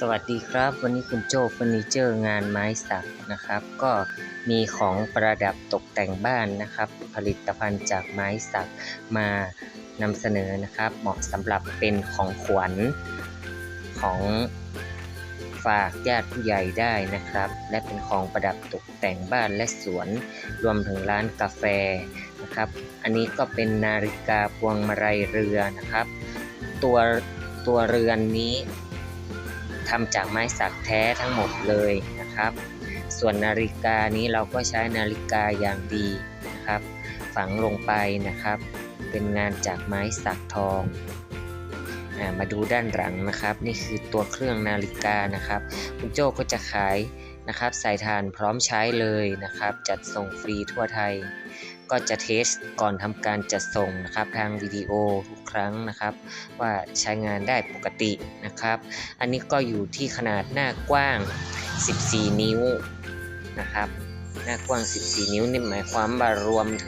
สวัสดีครับ วันนี้คุณโจ้เฟอร์นิเจอร์งานไม้สักนะครับ ก็มีของประดับตกแต่งบ้านนะครับ ผลิตภัณฑ์จากไม้สักมานำเสนอนะครับ เหมาะสำหรับเป็นของขวัญของฝากญาติผู้ใหญ่ได้นะครับ และเป็นของประดับตกแต่งบ้านและสวน รวมถึงร้านกาแฟนะครับ อันนี้ก็เป็นนาฬิกาพวงมาลัยเรือนะครับ ตัวตัวเรือนนี้ ทำจากไม้สักแท้ทั้งหมดเลยนะครับ ส่วนนาฬิกานี้เราก็ใช้นาฬิกาอย่างดีนะครับ ฝังลงไปนะครับ เป็นงานจากไม้สักทองมาดูด้านหลังนะครับ นี่คือตัวเครื่องนาฬิกานะครับ คุณโจ้ก็จะขายนะครับสายทานพร้อมใช้เลยนะครับ จัดส่งฟรีทั่วไทย ก็จะเทสก่อนทำการจัดส่งนะครับทางวิดีโอทุกครั้งนะครับ ว่าใช้งานได้ปกตินะครับ อันนี้ก็อยู่ที่ขนาดหน้ากว้าง 14 นิ้วนะครับ หน้ากว้าง 14 นิ้วนี่หมายความว่ารวม